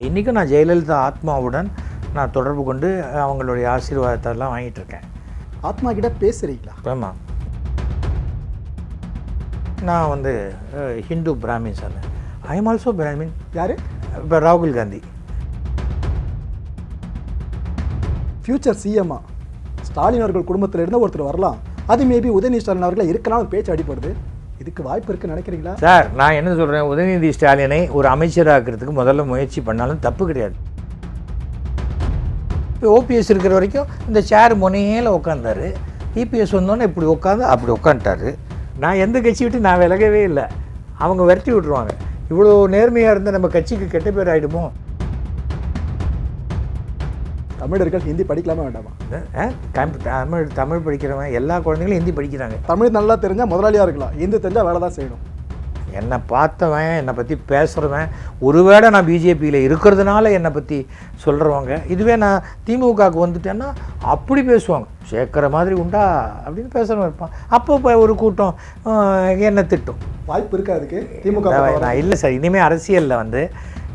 இன்றைக்கும் நான் ஜெயலலிதா ஆத்மாவுடன் நான் தொடர்பு கொண்டு அவங்களுடைய ஆசீர்வாதத்தெல்லாம் வாங்கிட்டு இருக்கேன் ஆத்மா கிட்ட பேசுறீங்களா? ஆமாம் நான் வந்து ஹிந்து பிராமின் சொன்னேன் ஐ எம் ஆல்சோ பிராமின் யாரு? இப்போ ராகுல் காந்தி. ஃபியூச்சர் சிஎம்மா ஸ்டாலின் அவர்கள் குடும்பத்தில் இருந்து ஒருத்தர் வரலாம். அது மேபி உதயநிதி ஸ்டாலின் அவர்கள் இருக்கலாம் பேச்சு அடிப்படுது இதுக்கு வாய்ப்பு இருக்குன்னு நினைக்கிறீங்களா? சார் நான் என்ன சொல்கிறேன் உதயநிதி ஸ்டாலினை ஒரு அமைச்சராக்கிறதுக்கு முதல்ல முயற்சி பண்ணாலும் தப்பு கிடையாது. இப்போ ஓபிஎஸ் இருக்கிற வரைக்கும் இந்த சேர் முனையில் உட்காந்தாரு இபிஎஸ் வந்தோன்னே இப்படி உட்காந்து அப்படி உட்காந்துட்டாரு நான் எந்த கட்சி விட்டு நான் விலகவே இல்லை. அவங்க விரட்டி விட்ருவாங்க இவ்வளோ நேர்மையாக இருந்தால் நம்ம கட்சிக்கு கெட்ட பேர் ஆகிடுமோ தமிழர்கள் ஹிந்தி படிக்கலாமா வேண்டாமா? தமிழ் தமிழ் படிக்கிறவன் எல்லா குழந்தைங்களும் ஹிந்தி படிக்கிறாங்க. தமிழ் நல்லா தெரிஞ்சால் முதலாளியாக இருக்கலாம். ஹிந்தி தெரிஞ்சால் வேலை தான் செய்யணும். என்னை பார்த்தவன் என்னை பற்றி பேசுகிறவன் ஒருவேளை நான் பிஜேபியில் இருக்கிறதுனால என்னை பற்றி சொல்கிறவங்க இதுவே நான் திமுகவுக்கு வந்துட்டேன்னா அப்படி பேசுவாங்க. சேர்க்குற மாதிரி உண்டா? அப்படின்னு பேசுகிறவன் இருப்பான். அப்போ இப்போ ஒரு கூட்டம் என்னை திட்டும். வாய்ப்பு இருக்கா அதுக்கு? திமுக நான் நான் இல்லை சார் இனிமேல் அரசியலில் வந்து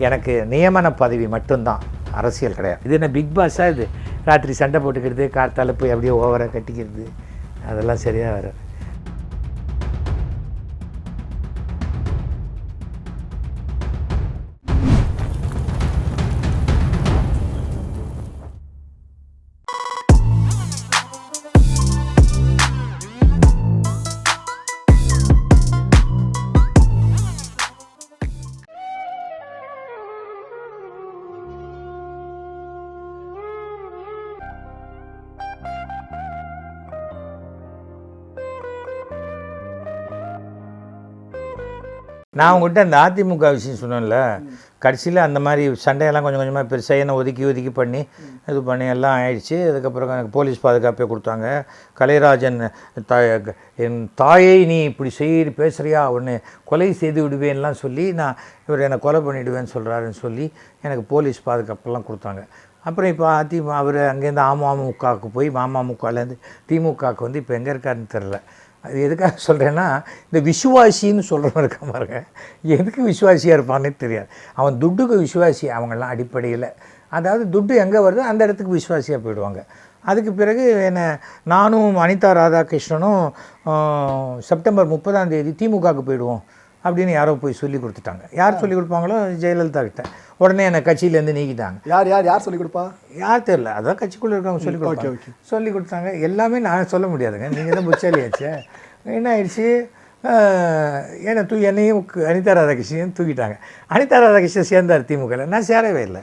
எனக்கு நியமன பதவி மட்டும்தான். அரசியல் கிடையாது. இது என்ன பிக் பாஸாக இது? ராத்திரி சண்டை போட்டுக்கிறது கார் போய் அப்படியே ஓவராக கட்டிக்கிறது அதெல்லாம் சரியாக வரும் நான் உங்கள்கிட்ட அந்த அதிமுக விஷயம் சொன்னேன்ல கடைசியில் அந்த மாதிரி சண்டையெல்லாம் கொஞ்சம் கொஞ்சமாக பெருசாக என்ன ஒதுக்கி ஒதுக்கி பண்ணி இது பண்ணி எல்லாம் ஆயிடுச்சு. அதுக்கப்புறம் எனக்கு போலீஸ் பாதுகாப்பே கொடுத்தாங்க. கலைராஜன் தாய் என் தாயை நீ இப்படி செய்ய பேசுகிறியா ஒன்று கொலை செய்து விடுவேன்லாம் சொல்லி நான் இவர் என்னை கொலை பண்ணிவிடுவேன்னு சொல்கிறாருன்னு சொல்லி எனக்கு போலீஸ் பாதுகாப்பெல்லாம் கொடுத்தாங்க. அப்புறம் இப்போ அதிமுக அவர் அங்கேருந்து அமமுகவுக்கு போய் அமமுகலேருந்து திமுகவுக்கு வந்து இப்போ எங்கே இருக்காருன்னு தெரில அது எதுக்காக சொல்கிறேன்னா இந்த விசுவாசின்னு சொல்கிறவன் இருக்க பாருங்க. எதுக்கு விசுவாசியாக இருப்பான்னே தெரியாது. அவன் துட்டுக்கு விசுவாசி அவங்கெல்லாம் அடிப்படையில். அதாவது துட்டு எங்கே வருதோ அந்த இடத்துக்கு விசுவாசியாக போயிடுவாங்க. அதுக்கு பிறகு என்ன நானும் அனிதா ராதாகிருஷ்ணனும் செப்டம்பர் முப்பதாம் தேதி திமுகவுக்கு போயிடுவோம். அப்படின்னு யாரோ போய் சொல்லி கொடுத்துட்டாங்க. யார் சொல்லி கொடுப்பாங்களோ? ஜெயலலிதா கிட்ட உடனே என்னை கட்சியிலேருந்து நீக்கிட்டாங்க. யார் யார் யார் சொல்லிக் கொடுப்பா? யார் தெரில அதான் கட்சிக்குள்ளே இருக்கவங்க சொல்லி கொடுத்தாங்க சொல்லி கொடுத்தாங்க. எல்லாமே நான் சொல்ல முடியாதுங்க. நீங்கள் தான் புச்சாலியாச்சே என்ன ஆயிடுச்சு? என்னை தூ என்னையும் அனிதா ராதாகிருஷ்ணனையும் தூக்கிட்டாங்க. அனிதா ராதாகிருஷ்ணன் சேர்ந்தார் திமுகவில் நான் சேரவே இல்லை.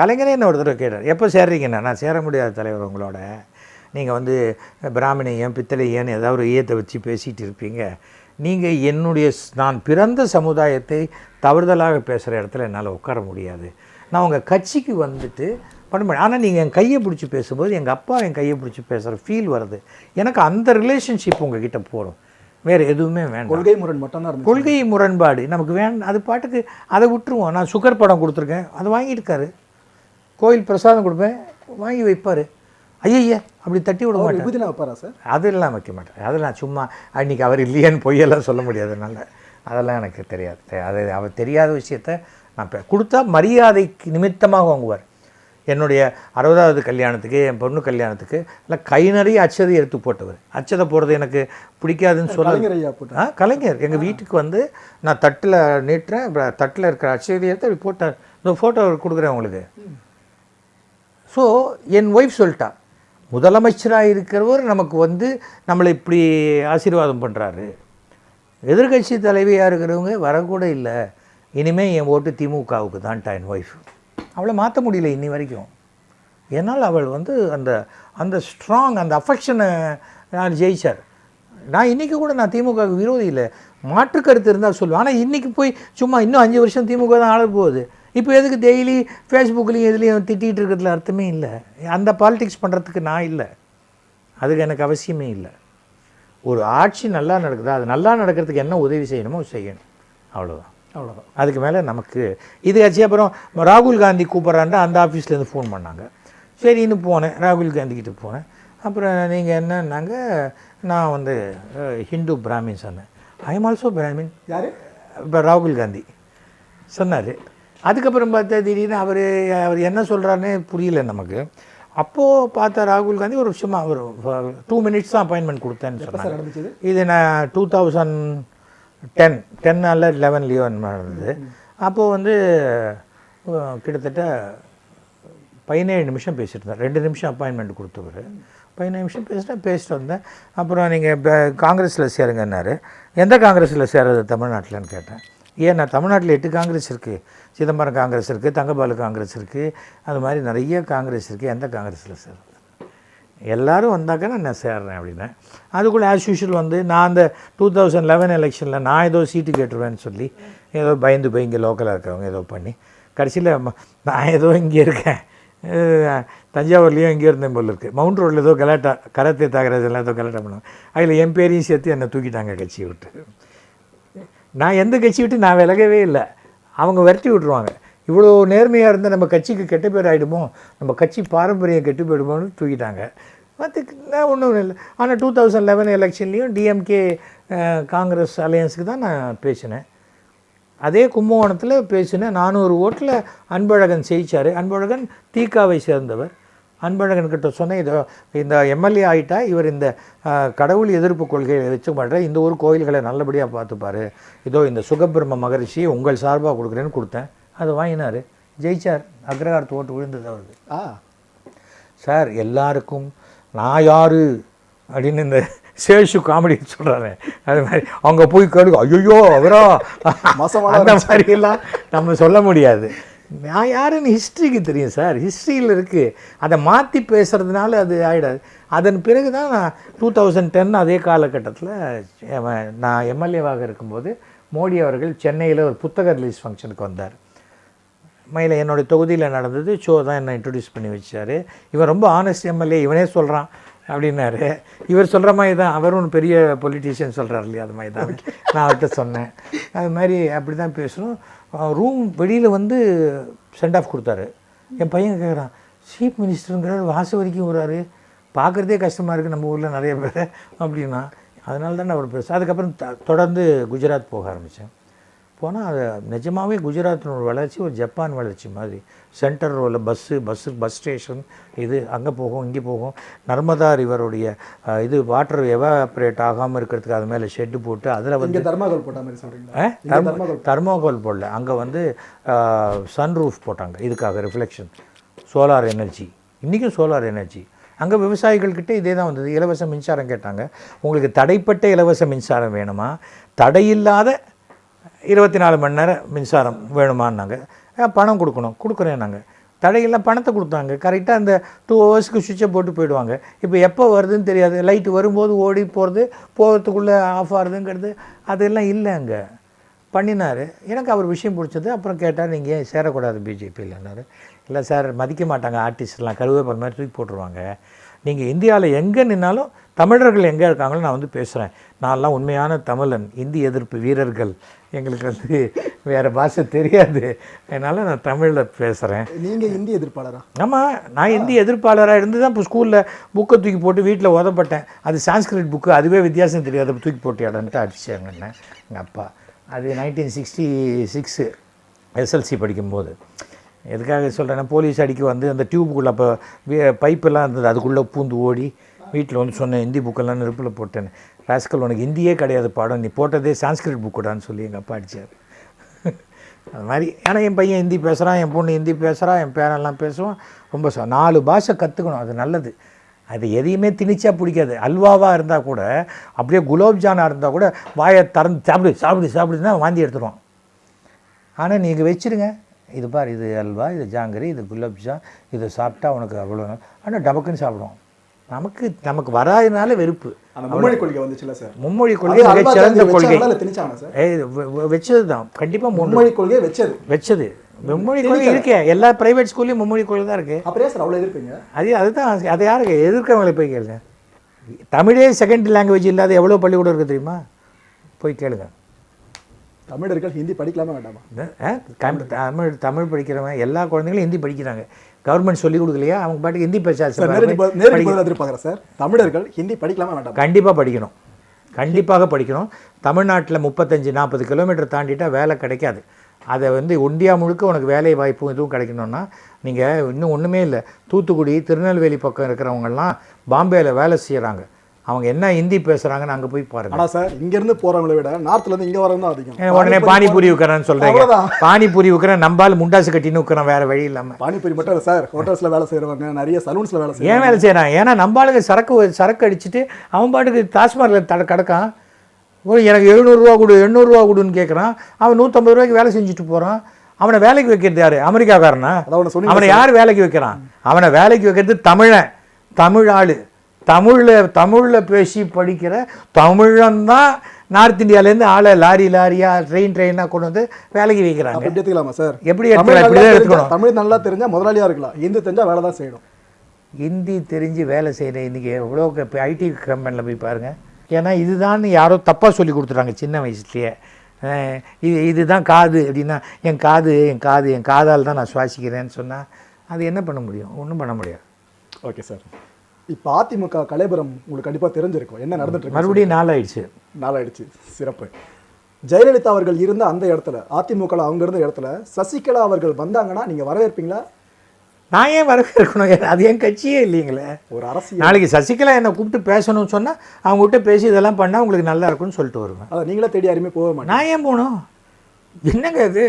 கலைஞரே என்ன ஒரு தடவை கேட்டார். எப்போ சேர்றீங்கண்ணா நான் சேர முடியாத தலைவர் உங்களோட. நீங்கள் வந்து பிராமணியம் பித்தளையன்னு ஏதாவது ஒரு ஈயத்தை வச்சு பேசிகிட்டு இருப்பீங்க. நீங்கள் என்னுடைய நான் பிறந்த சமுதாயத்தை தவறுதலாக பேசுகிற இடத்துல என்னால் உட்கார முடியாது. நான் உங்கள் கட்சிக்கு வந்துட்டு பண்ண ஆனால் நீங்கள் என் கையை பிடிச்சி பேசும்போது எங்கள் அப்பா என் கையை பிடிச்சி பேசுகிற ஃபீல் வருது. எனக்கு அந்த ரிலேஷன்ஷிப் உங்ககிட்ட போடும் வேறு எதுவுமே வேண்டாம். கொள்கை முரண் மட்டும் தான் கொள்கை முரண்பாடு. நமக்கு வேண்டாம் அது பாட்டுக்கு அதை விட்டுருவோம். நான் சுகர் படம் கொடுத்துருக்கேன். அதை வாங்கியிருக்காரு. கோயில் பிரசாதம் கொடுப்பேன். வாங்கி வைப்பார். ஐயய்ய அப்படி தட்டி விட மாட்டேன் விபூதினா வைப்பாரா சார்? அதெல்லாம் வைக்க மாட்டேன் அதெல்லாம் சும்மா அன்றைக்கி அவர் இல்லையான்னு பொய்யெல்லாம் சொல்ல முடியாது என்னால் அதெல்லாம் எனக்கு தெரியாது. அது அவர் தெரியாத விஷயத்த நான் பே- கொடுத்தா மரியாதைக்கு நிமித்தமாக வாங்குவார். என்னுடைய அறுபதாவது கல்யாணத்துக்கு என் பொண்ணு கல்யாணத்துக்கு இல்லை கை நிறைய அச்சதை எடுத்து போட்டவர். அச்சதை போடுறது எனக்கு பிடிக்காதுன்னு சொல்ல கலைஞர் எங்கள் வீட்டுக்கு வந்து நான் தட்டில் நீட்டுறேன் தட்டில் இருக்கிற அச்சதை எடுத்து அப்படி போட்டார். இந்த ஃபோட்டோ கொடுக்குறேன் உங்களுக்கு. ஸோ என் ஒய்ஃப் சொல்லிட்டா முதலமைச்சராக இருக்கிறவர் நமக்கு வந்து நம்மளை இப்படி ஆசீர்வாதம் பண்ணுறாரு எதிர்க்கட்சி தலைவியாக இருக்கிறவங்க வரக்கூட இல்லை. இனிமேல் என் ஓட்டு திமுகவுக்கு தான்ட்டா என் ஒய்ஃப் அவளை மாற்ற முடியல இன்னி வரைக்கும். ஏன்னால் அவள் வந்து அந்த அந்த ஸ்ட்ராங் அந்த அஃபெக்ஷனை நான் ஜெயிச்சார். நான் இன்றைக்கி கூட நான் திமுகவுக்கு விரோதி இல்லை. மாற்று கருத்து இருந்தால் சொல்லுவேன். ஆனால் இன்றைக்கி போய் சும்மா இன்னும் அஞ்சு வருஷம் திமுக தான் ஆள போகுது. இப்போ எதுக்கு டெய்லி ஃபேஸ்புக்லேயும் இதுலேயும் திட்டிகிட்டு இருக்கிறதுல அர்த்தமே இல்லை. அந்த பாலிடிக்ஸ் பண்ணுறதுக்கு நான் இல்லை. அதுக்கு எனக்கு அவசியமே இல்லை. ஒரு ஆட்சி நல்லா நடக்குதா அது நல்லா நடக்கிறதுக்கு என்ன உதவி செய்யணுமோ செய்யணும். அவ்வளோதான் அவ்வளோதான் அதுக்கு மேலே நமக்கு இது ஆச்சு அப்புறம் ராகுல் காந்தி கூப்பிட்றான்ட்டு அந்த ஆஃபீஸ்லேருந்து ஃபோன் பண்ணாங்க. சரின்னு போனேன் ராகுல் காந்தி கிட்ட போனேன். அப்புறம் நீங்கள் என்னன்னாங்க நான் வந்து ஹிந்து பிராமின் சொன்னேன். ஐ எம் ஆல்சோ பிராமின் யாரு? இப்போ ராகுல் காந்தி. சொன்னார். அதுக்கப்புறம் பார்த்தா திடீர்னு அவர் அவர் என்ன சொல்கிறாருன்னு புரியல நமக்கு. அப்போது பார்த்தா ராகுல் காந்தி ஒரு சும்மா ஒரு டூ மினிட்ஸ் தான் அப்பாயின்மெண்ட் கொடுத்தேன்னு சொன்னாங்க இது? நான் டூ தௌசண்ட் டென் டென் அல்ல லெவன்லேயோ இருந்தது அப்போது வந்து கிட்டத்தட்ட பதினேழு நிமிஷம் பேசிட்டு இருந்தேன் ரெண்டு நிமிஷம் அப்பாயின்மெண்ட் கொடுத்தவர். பதினேழு நிமிஷம் பேசிட்டேன் பேசிட்டு வந்தேன். அப்புறம் நீங்கள் காங்கிரஸில் சேருங்கன்னாரு. எந்த காங்கிரஸில் சேருறது தமிழ்நாட்டில்னு கேட்டேன். ஏன் நான் தமிழ்நாட்டில் எட்டு காங்கிரஸ் இருக்குது சிதம்பரம் காங்கிரஸ் இருக்குது தங்கபாலு காங்கிரஸ் இருக்குது அது மாதிரி நிறைய காங்கிரஸ் இருக்குது எந்த காங்கிரஸில் சார்? எல்லோரும் வந்தாக்க நான் சேர்றேன் அப்படின்னா அதுக்குள்ளே ஆஸ் யூஷுவல் வந்து நான் அந்த டூ தௌசண்ட் லெவன் எலெக்ஷனில் நான் ஏதோ சீட்டு கேட்டுருவேன்னு சொல்லி ஏதோ பயந்து போய் இங்கே லோக்கலாக இருக்கிறவங்க ஏதோ பண்ணி கடைசியில் நான் ஏதோ இங்கே இருக்கேன். தஞ்சாவூர்லேயும் இங்கே இருந்தேன் போல் இருக்குது மவுண்ட் ரோட்டில் ஏதோ கலாட்டா கரத்தை தாகராஜ் எல்லாம் ஏதோ கலாட்டா பண்ணுவாங்க. அதில் என் பேரையும் சேர்த்து என்னை தூக்கிட்டாங்க கட்சியை விட்டு. நான் எந்த கட்சி விட்டு நான் விலகவே இல்லை. அவங்க விரட்டி விட்ருவாங்க இவ்வளோ நேர்மையாக இருந்தால் நம்ம கட்சிக்கு கெட்ட பேர் ஆகிடுமோ நம்ம கட்சி பாரம்பரியம் கெட்டு போயிடுமோன்னு தூக்கிட்டாங்க. மற்ற நான் ஒன்றும் இல்லை. ஆனால் டூ தௌசண்ட் லெவன் எலெக்ஷன்லேயும் டிஎம்கே காங்கிரஸ் அலையன்ஸுக்கு தான் நான் பேசினேன். அதே கும்பகோணத்தில் பேசினேன். நானூறு ஓட்டில் அன்பழகன் ஜெயிச்சார் அன்பழகன் தீக்காவை சேர்ந்தவர். அன்பழகன் கிட்ட சொன்னேன் இதோ இந்த எம்எல்ஏ ஆகிட்டா இவர் இந்த கடவுள் எதிர்ப்பு கொள்கையை வச்சு பண்ணுற இந்த ஊர் கோயில்களை நல்லபடியாக பார்த்துப்பாரு. இதோ இந்த சுகபிரம்ம மகரிஷி உங்கள் சார்பாக கொடுக்குறேன்னு கொடுத்தேன். அதை வாங்கினார். ஜெயிச்சார். அக்ரஹாரத்து ஓட்டு விழுந்தது அவருக்கு. ஆ. சார் எல்லாருக்கும் நான் யாரு? அப்படின்னு இந்த சேஷு காமெடி சொல்கிறாரு அது மாதிரி. அவங்க போய் கேளுங்க. ஐயோ அவரா? மோசமான அந்த மாதிரிலாம் நம்ம சொல்ல முடியாது. நான் யாருன்னு ஹிஸ்ட்ரிக்கு தெரியும் சார் ஹிஸ்ட்ரியில் இருக்குது அதை மாற்றி பேசுகிறதுனால அது ஆகிடாது அதன் பிறகு தான் நான் டூ தௌசண்ட் டென் அதே காலகட்டத்தில் நான் எம்எல்ஏவாக இருக்கும்போது மோடி அவர்கள் சென்னையில் ஒரு புத்தக ரிலீஸ் ஃபங்க்ஷனுக்கு வந்தார். மயில என்னுடைய தொகுதியில் நடந்தது ஷோ தான் என்னை இன்ட்ரடியூஸ் பண்ணி வச்சார். இவன் ரொம்ப ஆனஸ்ட் எம்எல்ஏ இவனே சொல்கிறான் அப்படின்னாரு. இவர் சொல்கிற மாதிரி தான் அவரும் பெரிய பொலிட்டீஷியன் சொல்கிறார் இல்லையா அது மாதிரி தான். நான் அவர்கிட்ட சொன்னேன். அது மாதிரி அப்படி தான் பேசணும். ரூம் வெளியில் வந்து சென்ட் ஆஃப் கொடுத்தாரு. என் பையன் கேட்குறான் சீஃப் மினிஸ்டருங்கிறார் வாச வரைக்கும் வர்றாரு பார்க்குறதே கஷ்டமாக இருக்குது நம்ம ஊரில் நிறைய பேர். அப்படின்னா அதனால தான் அவர் பெருசு அதுக்கப்புறம் த- தொடர்ந்து குஜராத் போக ஆரம்பித்தேன் போனால் அது நிஜமாகவே குஜராத்தினோட வளர்ச்சி ஒரு ஜப்பான் வளர்ச்சி மாதிரி. சென்டர் ரோவில் பஸ்ஸு பஸ்ஸு பஸ் ஸ்டேஷன் இது அங்கே போகும் இங்கே போகும். நர்மதா ரிவருடைய இது வாட்டர் எவாப்ரேட் ஆகாமல் இருக்கிறதுக்கு அது மேலே ஷெட்டு போட்டு அதில் வந்து தர்மாகோல் போட்ட மாதிரி சொல்கிறீங்களா தர்மோகோல் போடல. அங்கே வந்து சன் ரூஃப் போட்டாங்க. இதுக்காக ரிஃப்ளெக்ஷன் சோலார் எனர்ஜி இன்றைக்கும் சோலார் எனர்ஜி அங்கே விவசாயிகள்கிட்ட இதே தான் வந்தது. இலவச மின்சாரம் கேட்டாங்க. உங்களுக்கு தடைப்பட்ட இலவச மின்சாரம் வேணுமா? தடையில்லாத இருபத்தி நாலு மணி நேரம் மின்சாரம் வேணுமான்னாங்க. பணம் கொடுக்கணும். கொடுக்குறேன் நாங்கள் தடையெல்லாம் பணத்தை கொடுத்தாங்க. கரெக்டாக அந்த டூ ஹவர்ஸ்க்கு சுவிட்சை போட்டு போயிடுவாங்க. இப்போ எப்போ வருதுன்னு தெரியாது. லைட்டு வரும்போது ஓடி போகிறது போகிறதுக்குள்ளே ஆஃப் ஆகுதுங்கிறது அதெல்லாம் இல்லை அங்கே பண்ணினார். எனக்கு அவர் விஷயம் பிடிச்சது. அப்புறம் கேட்டார் நீங்கள் ஏன் சேரக்கூடாது பிஜேபியில்னாரு இல்லை சார் மதிக்க மாட்டாங்க. ஆர்டிஸ்ட்லாம் கருவேப்பல் மாதிரி தூக்கி போட்டுருவாங்க. நீங்கள் இந்தியாவில் எங்கே நின்னாலும் தமிழர்கள் எங்கே இருக்காங்களோ நான் வந்து பேசுகிறேன். நான்லாம் உண்மையான தமிழன் இந்தி எதிர்ப்பு வீரர்கள். எங்களுக்கு வந்து வேறு பாஷை தெரியாது. அதனால் நான் தமிழில் பேசுகிறேன். நீங்கள் இந்திய எதிர்ப்பாளரா? ஆமாம் நான் இந்தி எதிர்ப்பாளராக இருந்து தான் இப்போ ஸ்கூலில் புக்கை தூக்கி போட்டு வீட்டில் உதப்பட்டேன். அது சான்ஸ்கிரிட் புக்கு அதுவே வித்தியாசம் தெரியாது. அப்ப தூக்கி போட்டு இடன்ட்டு அடிச்சாங்க என்ன எங்கள் அப்பா. அது நைன்டீன் சிக்ஸ்டி சிக்ஸு எஸ்எல்சி படிக்கும்போது. எதுக்காக சொல்கிறேன்னா போலீஸ் அடிக்க வந்து அந்த டியூப்புக்குள்ளே அப்போ பைப்பெல்லாம் இருந்தது. அதுக்குள்ளே பூந்து ஓடி வீட்டில் வந்து சொன்னேன் ஹிந்தி புக்கெல்லாம் நெருப்பில் போட்டேன் ராஸ்கல் உனக்கு ஹிந்தியே கிடையாது பாடம். நீ போட்டதே சான்ஸ்கிரிட் புக்குடான்னு சொல்லி எங்கள் அப்பா அடித்தார் அது மாதிரி ஏன்னா என் பையன் ஹிந்தி பேசுகிறான் என் பொண்ணு ஹிந்தி பேசுகிறா என் பேரெல்லாம் பேசுவான். ரொம்ப நாலு பாஷை கற்றுக்கணும் அது நல்லது. அது எதையுமே திணிச்சா பிடிக்காது. அல்வாவாக இருந்தால் கூட அப்படியே குலோப்ஜானாக இருந்தால் கூட வாயை திறந்து சாப்பிடு சாப்பிடு சாப்பிடுன்னா வாந்தி எடுத்துருவான். ஆனால் நீங்கள் வச்சிருங்க. இது பார் இது அல்வா இது ஜாங்கரி இது குலோப்ஜான் இது சாப்பிட்டா உனக்கு அவ்வளோ ஆனால் டபக்குன்னு சாப்பிடுவோம் நமக்கு நமக்கு வராதனால வெறுப்பு. மும்மொழி கொள்கை வந்துச்சுல்ல சார்? மும்மொழி கொள்கை. சிறந்த கொள்கை வச்சது தான் கண்டிப்பாக மும்மொழி கொள்கையை வச்சது. வச்சது. மும்மொழி கொள்கை இருக்கே. எல்லா பிரைவேட் ஸ்கூல்லையும் மும்மொழி கொள்கை தான் இருக்குது அப்புறம் ஏன் சார் அவ்வளோ எதிர்ப்பீங்க? அது அதுதான். அதை யாருக்கு எதிர்க்கிறவங்களை போய் கேளுங்க. தமிழே செகண்ட் லாங்குவேஜ் இல்லாத எவ்வளோ பள்ளிக்கூடம் இருக்குது தெரியுமா? போய் கேளுங்க. தமிழர்கள் ஹிந்தி படிக்கலாமா வேண்டாமா? தமிழ் தமிழ் படிக்கிறவன் எல்லா குழந்தைங்களும் ஹிந்தி படிக்கிறாங்க. கவர்மெண்ட் சொல்லி கொடுக்கலையா? அவங்க பாட்டுக்கு ஹிந்தி சார் நேரடி பேச ப- நேரடி பதில் எதிர்பார்க்குறேன் சார். தமிழர்கள் ஹிந்தி படிக்கலாமா வேண்டாமா? கண்டிப்பாக படிக்கணும். கண்டிப்பாக படிக்கணும். தமிழ்நாட்டில் முப்பத்தஞ்சு நாற்பது கிலோமீட்டர் தாண்டிட்டா வேலை கிடைக்காது. அதை வந்து இந்தியா முழுக்க உனக்கு வேலை வாய்ப்பும் இதுவும் கிடைக்கணும்னா நீங்கள் இன்னும் ஒன்றுமே இல்லை. தூத்துக்குடி திருநெல்வேலி பக்கம் இருக்கிறவங்கெல்லாம் பாம்பேயில் வேலை செய்கிறாங்க அவங்க என்ன ஹிந்தி பேசுகிறாங்கன்னு அங்கே போய் பாருங்க. ஆனா சார் இங்க இருந்து போறவங்களை விட நார்த்ல இருந்து இங்க வரவங்க தான் அதிகம். ஏன் உடனே பானிபூரி விற்கிறேன்னு சொல்கிறீங்க. பானிபூரி விற்கிறேன் நம்பால் முண்டாசு கட்டின்னு விற்கிறோம் வேறு வழி இல்லாமல் பானிபூரி மட்டும் இல்ல சார் ஹோட்டல்ஸ்ல வேலை செய்றவங்க நிறைய சலூன்ஸ்ல வேலை ஏன் செய்யறாங்க வேலை செய்கிறான் ஏன்னா நம்பாளுங்க சரக்கு சரக்கு அடிச்சுட்டு அவன் பாட்டுக்கு டாஸ்மாகில் தட கிடக்கான். ஓ எனக்கு எழுநூறுவா கொடு எண்ணூறுரூவா கொடுன்னு கேட்குறான் அவன் நூற்றம்பது ரூபாய்க்கு வேலை செஞ்சுட்டு போகிறான் அவனை வேலைக்கு வைக்கிறது யாரு? அமெரிக்காக்காரனா? அவனை யார் வேலைக்கு வைக்கிறான்? அவனை வேலைக்கு வைக்கிறது தமிழன் தமிழ் ஆளு. தமிழில் தமிழில் பேசி படிக்கிற தமிழன் தான் நார்த் இந்தியாவிலேருந்து ஆளை லாரி லாரியாக ட்ரெயின் ட்ரெயினாக கொண்டு வந்து வேலைக்கு வைக்கிறாங்க. எடுத்துக்கலாமா சார்? எப்படி எடுத்துக்கலாம்? தமிழ் நல்லா தெரிஞ்சா முதலாளியா இருக்கலாம். ஹிந்தி தெரிஞ்சா வேலை தான் செய்யணும். ஹிந்தி தெரிஞ்சு வேலை செய்கிற இன்றைக்கி எவ்வளோ இப்போ ஐடி கம்பெனியில் போய் பாருங்கள் ஏன்னா இதுதான் யாரோ தப்பாக சொல்லி கொடுத்துட்டாங்க சின்ன வயசுலேயே. இது இதுதான் காது அப்படின்னா என் காது என் காது என் காதால் தான் நான் சுவாசிக்கிறேன்னு சொன்னால் அது என்ன பண்ண முடியும்? ஒன்றும் பண்ண முடியாது. Okay sir. இப்போ அதிமுக கலைபுரம் உங்களுக்கு கண்டிப்பா தெரிஞ்சிருக்கும். என்ன நடந்துட்டு இருக்கு மறுபடியும் நாளாயிடுச்சு. நாளாயிடுச்சு. சிறப்பு. ஜெயலலிதா அவர்கள் இருந்த அந்த இடத்துல அதிமுக அவங்க இருந்த இடத்துல சசிகலா அவர்கள் வந்தாங்கன்னா நீங்க வரவேற்பீங்களா? நான் ஏன் வரவேற்கணும்? அது என் கட்சியே இல்லைங்களே. ஒரு அரசியல். நாளைக்கு சசிகலா என்னை கூப்பிட்டு பேசணும்னு சொன்னால் அவங்ககிட்ட பேசி இதெல்லாம் பண்ணால் உங்களுக்கு நல்லா இருக்கும்னு சொல்லிட்டு வருவேன். அதை நீங்களே தேடி யாருமே போக மாட்டேன் நான் ஏன் போகணும்? என்னங்க இது?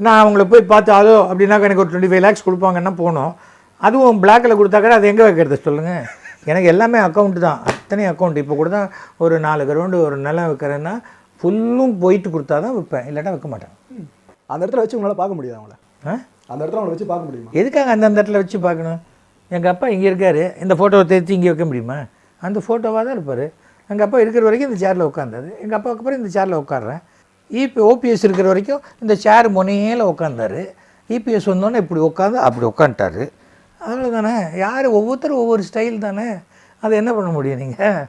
நான் அவங்கள போய் பார்த்து அதோ அப்படின்னாக்க எனக்கு ஒரு டுவெண்ட்டி ஃபைவ் லேக்ஸ் கொடுப்பாங்கன்னா போகணும் அதுவும் பிளாக்கில் கொடுத்தாக்கா அது எங்கே வைக்கிறது? சொல்லுங்கள் எனக்கு எல்லாமே அக்கௌண்ட் தான். அத்தனை அக்கௌண்ட் இப்போ கூட தான் ஒரு நாலு கிரவுண்டு ஒரு நிலம் வைக்கிறேன்னா ஃபுல்லும் போயிட்டு கொடுத்தா தான் வைப்பேன் இல்லாட்டா வைக்க மாட்டேன். அந்த இடத்துல வச்சு உங்களால பார்க்க முடியாது அவங்கள ஆ? அந்த இடத்துல அவங்கள வச்சு பார்க்க முடியுமா? எதுக்காக அந்தந்த இடத்துல வச்சு பார்க்கணும்? எங்கள் அப்பா இங்கே இருக்கார். இந்த ஃபோட்டோவை தேர்த்தி இங்கே வைக்க முடியுமா? அந்த ஃபோட்டோவாக தான் இருப்பார். எங்கள் அப்பா இருக்கிற வரைக்கும் இந்த சேரில் உட்காந்தாரு எங்கள் அப்பாவுக்கு அப்புறம் இந்த சேரில் உட்காடுறேன் இப்போ ஓபிஎஸ் இருக்கிற வரைக்கும் இந்த சேர் முனையில் உட்காந்தாரு இபிஎஸ் வந்தோன்னே இப்படி உட்காந்து அப்படி உட்காந்துட்டாரு அவ்வளோதானே யார் ஒவ்வொருத்தரும் ஒவ்வொரு ஸ்டைல் தானே அதை என்ன பண்ண முடியும் நீங்கள்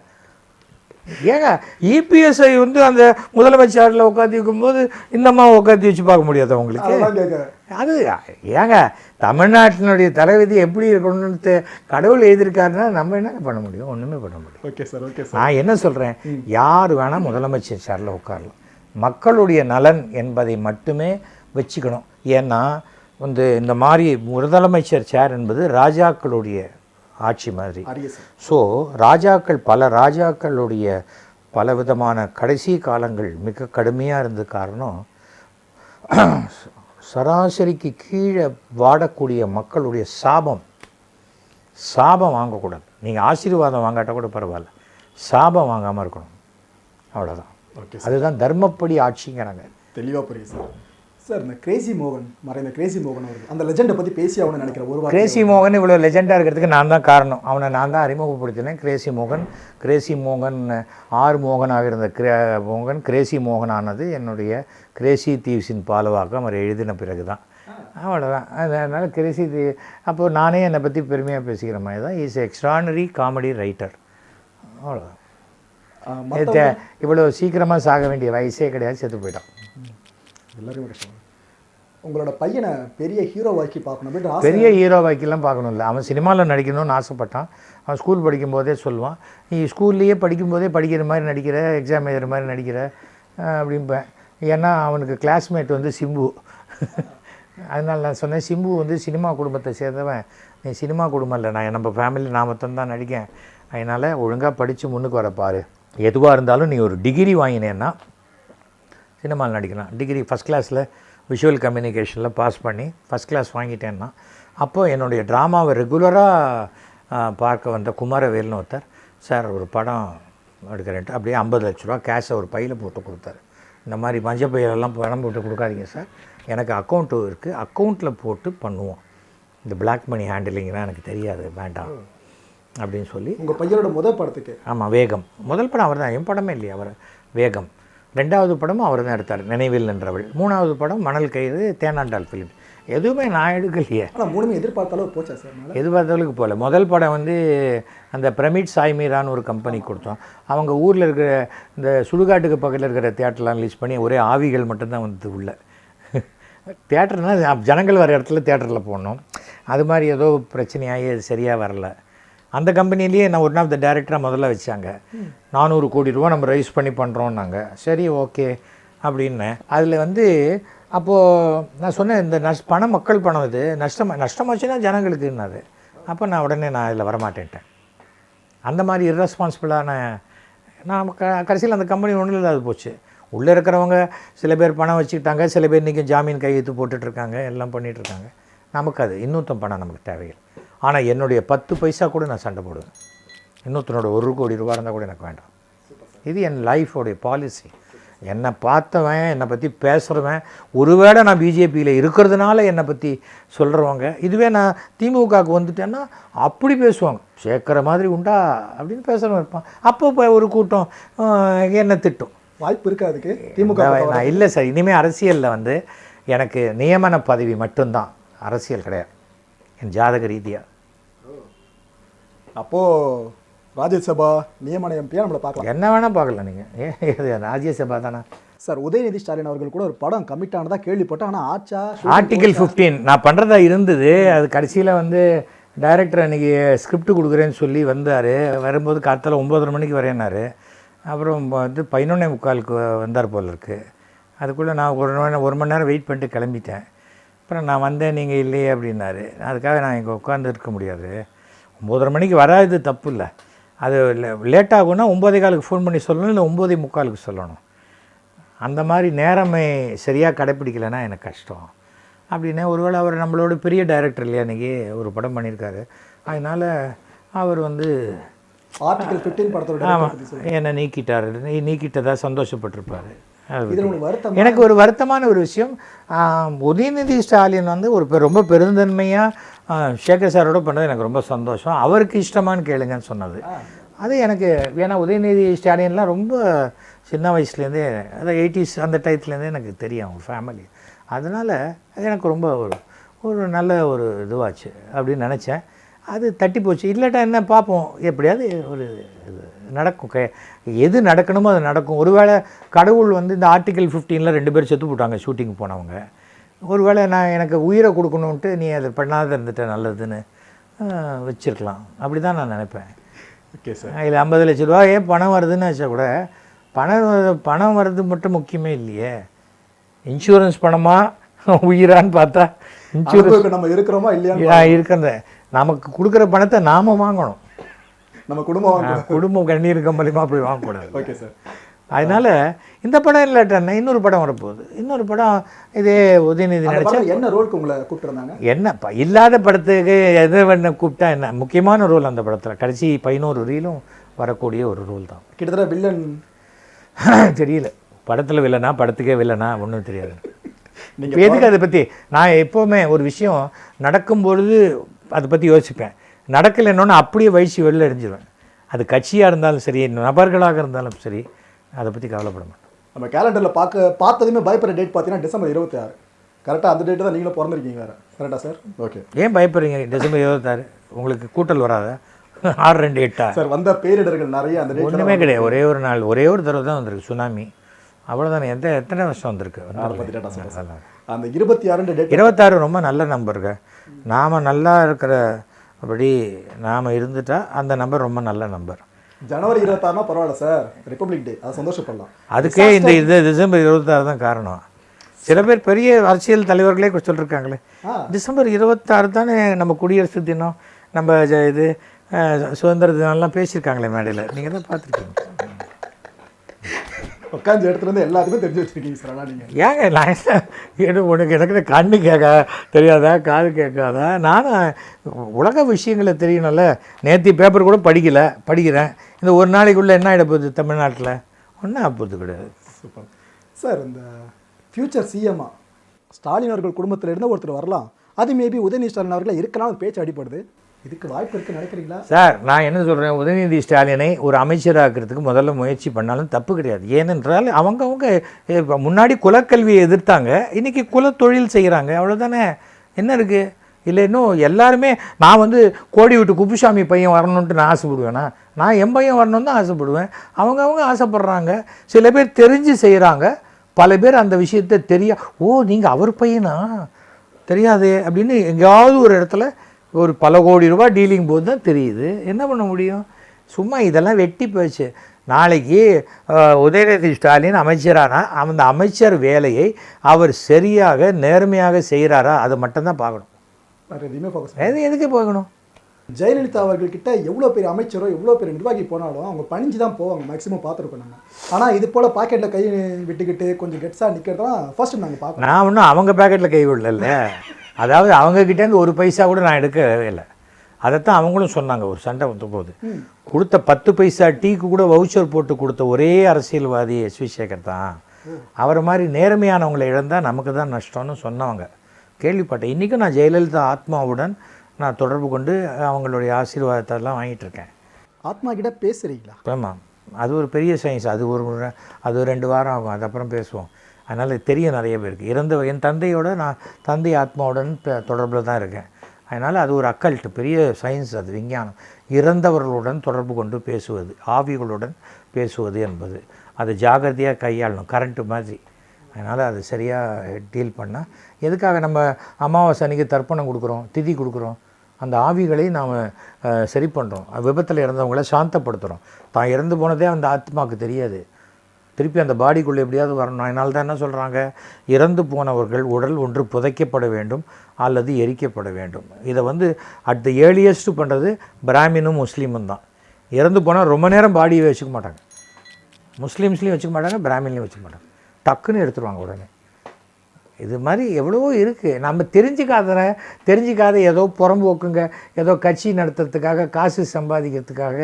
ஏங்க இபிஎஸ்ஐ வந்து அந்த முதலமைச்சரில் உட்காந்து வைக்கும்போது இந்த அம்மா உட்காந்து வச்சு பார்க்க முடியாதா கேட்க அது ஏங்க தமிழ்நாட்டினுடைய தலைவிதி எப்படி இருக்கணும்னு கடவுள் எழுதியிருக்காருன்னா நம்ம என்ன பண்ண முடியும்? ஒன்றுமே பண்ண முடியும். Okay sir okay sir. நான் என்ன சொல்கிறேன் யார் வேணால் முதலமைச்சர் சேரில் உட்காரலாம். மக்களுடைய நலன் என்பதை மட்டுமே வச்சுக்கணும். ஏன்னா வந்து இந்த மாதிரி முதலமைச்சர் சேர் என்பது ராஜாக்களுடைய ஆட்சி மாதிரி. ஸோ ராஜாக்கள் பல ராஜாக்களுடைய பல விதமான கடைசி காலங்கள் மிக கடுமையாக இருந்த காரணம் சராசரிக்கு கீழே வாடக்கூடிய மக்களுடைய சாபம் சாபம் வாங்கக்கூடாது. நீங்கள் ஆசீர்வாதம் வாங்காட்ட கூட பரவாயில்ல. சாபம் வாங்காமல் இருக்கணும். அவ்வளோதான் ஓகே அதுதான் தர்மப்படி ஆட்சிங்கிறாங்க. தெளிவா புரியுது சார் சார் இந்த கிரேசி மோகன் மறைந்த கிரேசி மோகன் அவர்கள். அந்த லெஜெண்டை பத்தி பேசி அவனு நினைக்கிற ஒரு கிரேசி மோகன் இவ்வளோ லெஜெண்டாக இருக்கிறதுக்கு நான் தான் காரணம். அவனை நான் தான் அறிமுகப்படுத்தினேன். கிரேசி மோகன் கிரேசி மோகன் ஆர் மோகனாக இருந்த கிரே மோகன் கிரேசி மோகன் ஆனது என்னுடைய கிரேசி தீவ்ஸின் பாலவாக்கம் அவர் எழுதின பிறகு தான் அவ்வளோதான் அதனால் கிரேசி தீ அப்போது நானே என்னை பற்றி பெருமையாக பேசிக்கிற மாதிரி தான். இஸ் எக்ஸ்ட்ரானரி காமெடி ரைட்டர் அவ்வளோதான் இவ்வளோ சீக்கிரமாக சாக வேண்டிய வயசே கிடையாது செத்து போயிட்டான். எல்லாரும் கஷ்டம் உங்களோட பையனை பெரிய ஹீரோவாக்கி பார்க்கணும்? பெரிய ஹீரோ வாக்கிலாம் பார்க்கணும் இல்லை. அவன் சினிமாவில் நடிக்கணும்னு ஆசைப்பட்டான். அவன் ஸ்கூல் படிக்கும்போதே சொல்லுவான். நீ ஸ்கூல்லையே படிக்கும்போதே படிக்கிற மாதிரி நடிக்கிற எக்ஸாம் எழுதுகிற மாதிரி நடிக்கிற அப்படிம்பேன் ஏன்னா அவனுக்கு கிளாஸ்மேட் வந்து சிம்பு. அதனால் நான் சொன்னேன் சிம்பு வந்து சினிமா குடும்பத்தை சேர்ந்தவன். நீ சினிமா குடும்பம் இல்லை. நான் நம்ம ஃபேமிலி நான் மொத்தம் தான் நடிக்கேன். அதனால் ஒழுங்காக படித்து முன்னுக்கு வர பாரு. எதுவாக இருந்தாலும் நீ ஒரு டிகிரி வாங்கினேன்னா சினிமாவில் நடிக்கலாம். டிகிரி ஃபஸ்ட் கிளாஸில் விஷுவல் கம்யூனிகேஷனில் பாஸ் பண்ணி ஃபஸ்ட் கிளாஸ் வாங்கிட்டேன்னா அப்போ என்னுடைய ட்ராமாவை ரெகுலராக பார்க்க வந்த குமாரவேல்னு ஒருத்தர் சார் ஒரு படம் எடுக்கிறேன்ட்டு அப்படியே ஐம்பது லட்ச ரூபா கேஷை ஒரு பையில் போட்டு கொடுத்தாரு. இந்த மாதிரி மஞ்சள் பையிலெல்லாம் பணம் போட்டு கொடுக்காதீங்க சார். எனக்கு அக்கௌண்ட்டு இருக்குது அக்கௌண்ட்டில் போட்டு பண்ணுவோம். இந்த பிளாக் மணி ஹேண்டிலிங்லாம் எனக்கு தெரியாது வேண்டாம். அப்படின்னு சொல்லி உங்க பையனோட முதல் படத்துக்கு? ஆமாம் வேகம். முதல் படம் அவர் தான் என் படமே இல்லையா அவர் வேகம். ரெண்டாவது படமும் அவர் தான் எடுத்தார் நினைவில் நின்றவள். மூணாவது படம் மணல் கயிறு தேனாண்டால் ஃபிலிம் எதுவுமே நான் எடுக்கலையே. மூணுமே எதிர்பார்த்தாலும் போச்சா சார் மேல? எதிர்பார்த்தவளுக்கு போகல. முதல் படம் வந்து அந்த பிரமிட் சாய்மீரான்னு ஒரு கம்பெனி கொடுத்தோம். அவங்க ஊரில் இருக்கிற இந்த சுடுகாட்டுக்கு பக்கத்தில் இருக்கிற தேட்டர்லாம் லிஸ்ட் பண்ணி ஒரே ஆவிகள் மட்டும்தான் வந்து உள்ள. தேட்டர்னால் ஜனங்கள் வர இடத்துல தேட்டரில் போடணும். அது மாதிரி ஏதோ பிரச்சனையாகி அது சரியாக வரல. அந்த கம்பெனிலேயே நான் ஒன் ஆஃப் த டேரக்டராக முதல்ல வச்சாங்க. நானூறு கோடி ரூபா நம்ம ரைஸ் பண்ணி பண்ணுறோம்னாங்க சரி ஓகே அப்படின்னேன் அதில் வந்து அப்போது நான் சொன்னேன் இந்த நஷ் பணம் மக்கள் பணம் இது. நஷ்டம் நஷ்டமாச்சுன்னா ஜனங்களுக்குன்னாரு. அப்போ நான் உடனே நான் இதில் வரமாட்டேன்ட்டேன். அந்த மாதிரி இர்ரெஸ்பான்சிபிளான நான் க கடைசியில் அந்த கம்பெனி ஒன்றும் இல்லாத போச்சு. உள்ளே இருக்கிறவங்க சில பேர் பணம் வச்சுக்கிட்டாங்க சில பேர் இன்றைக்கும் ஜாமீன் கையெழுத்து போட்டுட்ருக்காங்க எல்லாம் பண்ணிகிட்ருக்காங்க நமக்கு அது இன்னொருத்தம் பணம் நமக்கு தேவையில்லை. ஆனால் என்னுடைய பத்து பைசா கூட நான் சண்டை போடுவேன். இன்னொருத்தனோட ஒரு கோடி ரூபா இருந்தால் கூட எனக்கு வேண்டாம். இது என் லைஃபோடைய பாலிசி என்னை பார்த்தவன் என்னை பற்றி பேசுகிறவன் ஒருவேளை நான் பிஜேபியில் இருக்கிறதுனால என்னை பற்றி சொல்கிறவங்க இதுவே நான் திமுகவுக்கு வந்துட்டேன்னா அப்படி பேசுவாங்க. சேர்க்குற மாதிரி உண்டா அப்படின்னு பேசுகிறவன் இருப்பான். அப்போ இப்போ ஒரு கூட்டம் என்னை திட்டும். வாய்ப்பு இருக்கா அதுக்கு? திமுக நான் இல்லை சார். இனிமேல் அரசியலில் வந்து எனக்கு நியமன பதவி மட்டும்தான். அரசியல் கிடையாது. என் ஜாதக ரீதியாக அப்போ ராஜ்யசபா நியமன எம்பியா நம்மளை பார்க்கலாம். என்ன வேணால் பார்க்கலாம் நீங்கள் ராஜ்யசபா தானே? சார் உதயநிதி ஸ்டாலின் அவர்கள் கூட ஒரு படம் கமிட் ஆனதா கேள்விப்பட்டேன் ஆனால் ஆச்சா ஆர்டிகல் ஃபிஃப்டீன் நான் பண்ணுறதா இருந்தது. அது கடைசியில் வந்து டைரக்டர் அன்றைக்கி ஸ்கிரிப்ட் கொடுக்குறேன்னு சொல்லி வந்தார். வரும்போது காத்தால ஒம்பதரை மணிக்கு வரேன்னாரு. அப்புறம் வந்து பதினொன்னே முக்காலுக்கு வந்தார் போல் இருக்கு. அதுக்குள்ளே நான் ஒரு மணி ஒரு மணி நேரம் வெயிட் பண்ணிட்டு கிளம்பிட்டேன். அப்புறம் நான் வந்தேன் நீங்கள் இல்லையே அப்படின்னாரு. அதுக்காக நான் இங்கே உட்காந்து இருக்க முடியாது. ஒம்பதரை மணிக்கு வராது தப்பு இல்லை அது லேட் ஆகும்னா ஒம்பதே காலுக்கு ஃபோன் பண்ணி சொல்லணும் இல்லை ஒம்பதே முக்காலுக்கு சொல்லணும். அந்த மாதிரி நேரமே சரியாக கடைப்பிடிக்கலைன்னா எனக்கு கஷ்டம். அப்படின்னே ஒருவேளை அவர் நம்மளோட பெரிய டைரக்டர் இல்லையா இன்றைக்கி ஒரு படம் பண்ணியிருக்காரு. அதனால் அவர் வந்து ஆர்டிகல் ஃபிஃப்டீன் படத்தோட ஆமாம். என்னை நீக்கிட்டார். நீ நீக்கிட்டதா சந்தோஷப்பட்டிருப்பார். வருத்தம் எனக்கு ஒரு வருத்தமான ஒரு விஷயம் உதயநிதி ஸ்டாலின் வந்து ஒரு பெ- ரொம்ப பெருந்தன்மையாக சேகர் சாரோட பண்ணது எனக்கு ரொம்ப சந்தோஷம். அவருக்கு இஷ்டமான்னு கேளுங்கன்னு சொன்னது. அது எனக்கு ஏன்னா உதயநிதி ஸ்டாலின்லாம் ரொம்ப சின்ன வயசுலேருந்தே அதாவது எயிட்டிஸ் அந்த டயத்துலேருந்தே எனக்கு தெரியும் அவங்க ஃபேமிலி அதனால் அது எனக்கு ரொம்ப ஒரு ஒரு நல்ல ஒரு இதுவாச்சு அப்படின்னு நினச்சேன். அது தட்டி போச்சு. இல்லாட்டா என்ன பார்ப்போம். எப்படியாவது ஒரு இது நடக்கும். கே எது நடக்கணுமோ அது நடக்கும். ஒருவேளை கடவுள் வந்து இந்த ஆர்டிகல் ஃபிஃப்டீனில் ரெண்டு பேர் செத்து போட்டாங்க ஷூட்டிங் போனவங்க. ஒருவேளை நான் எனக்கு உயிரை கொடுக்கணுன்ட்டு நீ அதை பண்ணாத இருந்துட்ட நல்லதுன்னு வச்சிருக்கலாம். அப்படி தான் நான் நினைப்பேன். ஓகே சார் இதில் ஐம்பது லட்ச ரூபா ஏன் பணம் வருதுன்னு வச்சா கூட பணம் பணம் வர்றது மட்டும் முக்கியமே இல்லையே. இன்சூரன்ஸ் பணமா உயிரான்னு பார்த்தா இன்சூரன்ஸ் நம்ம இருக்கிறோமா இல்லையா இருக்கிறத நமக்கு கொடுக்குற பணத்தை நாம வாங்கணும். நம்ம குடும்பம் குடும்பம் கண்ணீர் கம்பளிமா அப்படி வாங்கக்கூடாது. ஓகே சார் அதனால இந்த படம் இல்லாட்டா இன்னொரு படம் வரப்போகுது. இன்னொரு படம் இதே உதயநிதி படம் என்ன ரோலுக்கு உங்களை கூப்பிட்டுருந்தாங்க? என்னப்பா இல்லாத படத்துக்கு எது வேணும் கூப்பிட்டா என்ன? முக்கியமான ரோல் அந்த படத்தில். கடைசி பதினோரு ரீலும் வரக்கூடிய ஒரு ரோல் தான். கிட்டத்தட்ட வில்லன் தெரியல. படத்தில் வில்லனா படத்துக்கே வில்லனா ஒன்றும் தெரியாது. எதுக்கு அதை பற்றி நான் எப்போவுமே ஒரு விஷயம் நடக்கும்பொழுது அதை பற்றி யோசிப்பேன். நடக்கலைன்னொன்று அப்படியே வயிற்சி வெளில எரிஞ்சிருவேன். அது கட்சியாக இருந்தாலும் சரி நபர்களாக இருந்தாலும் சரி அதை பற்றி கவலைப்பட மாட்டேன் நம்ம கேலண்டரில் பார்க்க பார்த்ததுமே பயப்படுற டேட் பார்த்தீங்கன்னா டிசம்பர் இருபத்தி ஆறு கரெக்டாக அந்த டேட்டு தான் நீங்களும் பிறந்திருக்கீங்க வேறு. கரெக்டாக சார் ஓகே ஏன் பயப்படுறீங்க? டிசம்பர் இருபத்தாறு. உங்களுக்கு கூட்டல் வராதா? ஆறு ரெண்டு எட்டா? சார் வந்த பேரிடர்கள் நிறைய அந்த ஒன்றுமே கிடையாது. ஒரே ஒரு நாள் ஒரே ஒரு தடவை தான் வந்திருக்கு சுனாமி. அவ்வளோதானே எந்த எத்தனை வருஷம் வந்திருக்கு. அந்த இருபத்தி ஆறு டேட் இருபத்தாறு ரொம்ப நல்ல நம்பருங்க நாம் நல்லா இருக்கிறபடி நாம் இருந்துட்டா அந்த நம்பர் ரொம்ப நல்ல நம்பர் ஜனவரி இருபத்தாறுனா பரவாயில்ல சார். ரிப்பப்ளிக் டே அதை சந்தோஷப்படலாம். அதுக்கே இந்த இது டிசம்பர் இருபத்தாறு தான் காரணம். சில பேர் பெரிய அரசியல் தலைவர்களே சொல்லியிருக்காங்களே. டிசம்பர் இருபத்தாறு தானே நம்ம குடியரசு தினம் நம்ம இது சுதந்திர தினம்லாம் பேசியிருக்காங்களே மேடையில். நீங்கள் தான் பார்த்துருக்கீங்க. உட்காந்து இருந்து எல்லாத்துக்கும் தெரிஞ்சு வச்சிருக்கீங்க சார் ஆனால் நீங்கள் ஏங்க நான் உனக்கு எனக்கு கண்ணு கேட்க தெரியாதா காது கேட்காதா? நானும் உலக விஷயங்களை தெரியணும்ல. நேற்று பேப்பர் கூட படிக்கல படிக்கிறேன். இந்த ஒரு நாளைக்குள்ளே என்ன ஆகிட போகுது தமிழ்நாட்டில்? ஒன்றும் ஆப்போது கிடையாது. சூப்பர் சார் இந்த ஃபியூச்சர் சிஎம்மா ஸ்டாலின் அவர்கள் குடும்பத்தில் இருந்து ஒருத்தர் வரலாம். அது மேபி உதயநிதி ஸ்டாலின் அவர்களை இருக்கலாம் பேச்சு அடிப்படுது இதுக்கு வாய்ப்பு இருக்குன்னு நினைக்கிறீங்களா? சார் நான் என்ன சொல்கிறேன் உதயநிதி ஸ்டாலினை ஒரு அமைச்சராக்கிறதுக்கு முதல்ல முயற்சி பண்ணாலும் தப்பு கிடையாது. ஏனென்றால் அவங்கவுங்க இப்ப முன்னாடி குலக்கல்வியை எதிர்த்தாங்க. இன்றைக்கி குலத்தொழில் செய்கிறாங்க அவ்வளோதானே என்ன இருக்குது இல்லை இன்னும் எல்லாருமே நான் வந்து கோடி விட்டு குப்புசாமி பையன் வரணுன்ட்டு நான் ஆசைப்படுவேனா? நான் என் பையன் வரணும்னு தான் ஆசைப்படுவேன். அவங்கவுங்க ஆசைப்படுறாங்க. சில பேர் தெரிஞ்சு செய்கிறாங்க பல பேர் அந்த விஷயத்த தெரியா ஓ நீங்கள் அவர் பையனா? தெரியாதே அப்படின்னு எங்கேயாவது ஒரு இடத்துல ஒரு பல கோடி ரூபாய் டீலிங் போது தான் தெரியுது. என்ன பண்ண முடியும்? சும்மா இதெல்லாம் வெட்டி போச்சு. நாளைக்கு உதயநிதி ஸ்டாலின் அமைச்சரானா அந்த அமைச்சர் வேலையை அவர் சரியாக நேர்மையாக செய்கிறாரா அது மட்டும்தான் பார்க்கணும். வேறு எதுவுமே ஃபோக்கஸ் எது எதுக்கு பார்க்கணும்? ஜெயலலிதா அவர்கள்கிட்ட எவ்வளோ பெரிய அமைச்சரோ எவ்வளோ பெரிய நிர்வாகி போனாலும் அவங்க பணிஞ்சு தான் போவாங்க மேக்ஸிமம் பார்த்துருக்கோம் நம்ம ஆனால் இது போல் பாக்கெட்டில் கை விட்டுக்கிட்டு கொஞ்சம் கெட்ஸாக நிற்கிறது தான் ஃபர்ஸ்ட் நாங்கள் பார்க்கணும். நான் ஒன்றும் அவங்க பேக்கெட்டில் கை விடல அதாவது அவங்கக்கிட்டேருந்து ஒரு பைசா கூட நான் எடுக்கவே இல்லை. அதைத்தான் அவங்களும் சொன்னாங்க ஒரு சண்டை வந்த போது கொடுத்த பத்து பைசா டீக்கு கூட வவுச்சர் போட்டு கொடுத்த ஒரே அரசியல்வாதி எஸ் வி சேகர் தான் அவரை மாதிரி நேர்மையானவங்களை இழந்தால் நமக்கு தான் நஷ்டம்னு சொன்னவங்க. கேள்விப்பட்டேன். இன்றைக்கும் நான் ஜெயலலிதா ஆத்மாவுடன் நான் தொடர்பு கொண்டு அவங்களுடைய ஆசீர்வாதத்தை எல்லாம் வாங்கிட்டு இருக்கேன் ஆத்மா கிட்ட பேசுறீங்களா? ஆமாம். அது ஒரு பெரிய சயின்ஸ் அது ஒரு அது ரெண்டு வாரம் ஆகும். அது அப்புறம் பேசுவோம். அதனால் தெரியும் நிறைய பேருக்கு இறந்த என் தந்தையோட நான் தந்தை ஆத்மாவுடன் தொடர்பில் தான் இருக்கேன். அதனால் அது ஒரு அக்கல்ட் பெரிய சயின்ஸ் அது விஞ்ஞானம். இறந்தவர்களுடன் தொடர்பு கொண்டு பேசுவது ஆவிகளுடன் பேசுவது என்பது. அது ஜாகிரதையாக கையாளணும் கரண்ட்டு மாதிரி. அதனால் அது சரியாக டீல் பண்ணால் எதுக்காக நம்ம அமாவாசை அன்னைக்கு தர்ப்பணம் கொடுக்குறோம் திதி கொடுக்குறோம் அந்த ஆவிகளை நாம் சரி பண்ணுறோம் விபத்தில் இறந்தவங்கள சாந்தப்படுத்துகிறோம் தான் இறந்து போனதே அந்த ஆத்மாவுக்கு தெரியாது. திருப்பி அந்த பாடிக்குள்ளே எப்படியாவது வரணும். அதனால தான் என்ன சொல்கிறாங்க இறந்து போனவர்கள் உடல் ஒன்று புதைக்கப்பட வேண்டும் அல்லது எரிக்கப்பட வேண்டும். இதை வந்து அட் த ஏர்லியஸ்ட் பண்ணுறது பிராமினும் முஸ்லீமும் தான். இறந்து போனால் ரொம்ப நேரம் பாடியை வச்சுக்க மாட்டாங்க. முஸ்லீம்ஸ்லேயும் வச்சுக்க மாட்டாங்க பிராமின்லேயும் வச்சுக்க மாட்டாங்க. டக்குன்னு எடுத்துருவாங்க உடனே. இது மாதிரி எவ்வளவோ இருக்குது நம்ம தெரிஞ்சுக்காத தெரிஞ்சுக்காத ஏதோ புறம்போக்குங்க ஏதோ கட்சி நடத்துறதுக்காக காசு சம்பாதிக்கிறதுக்காக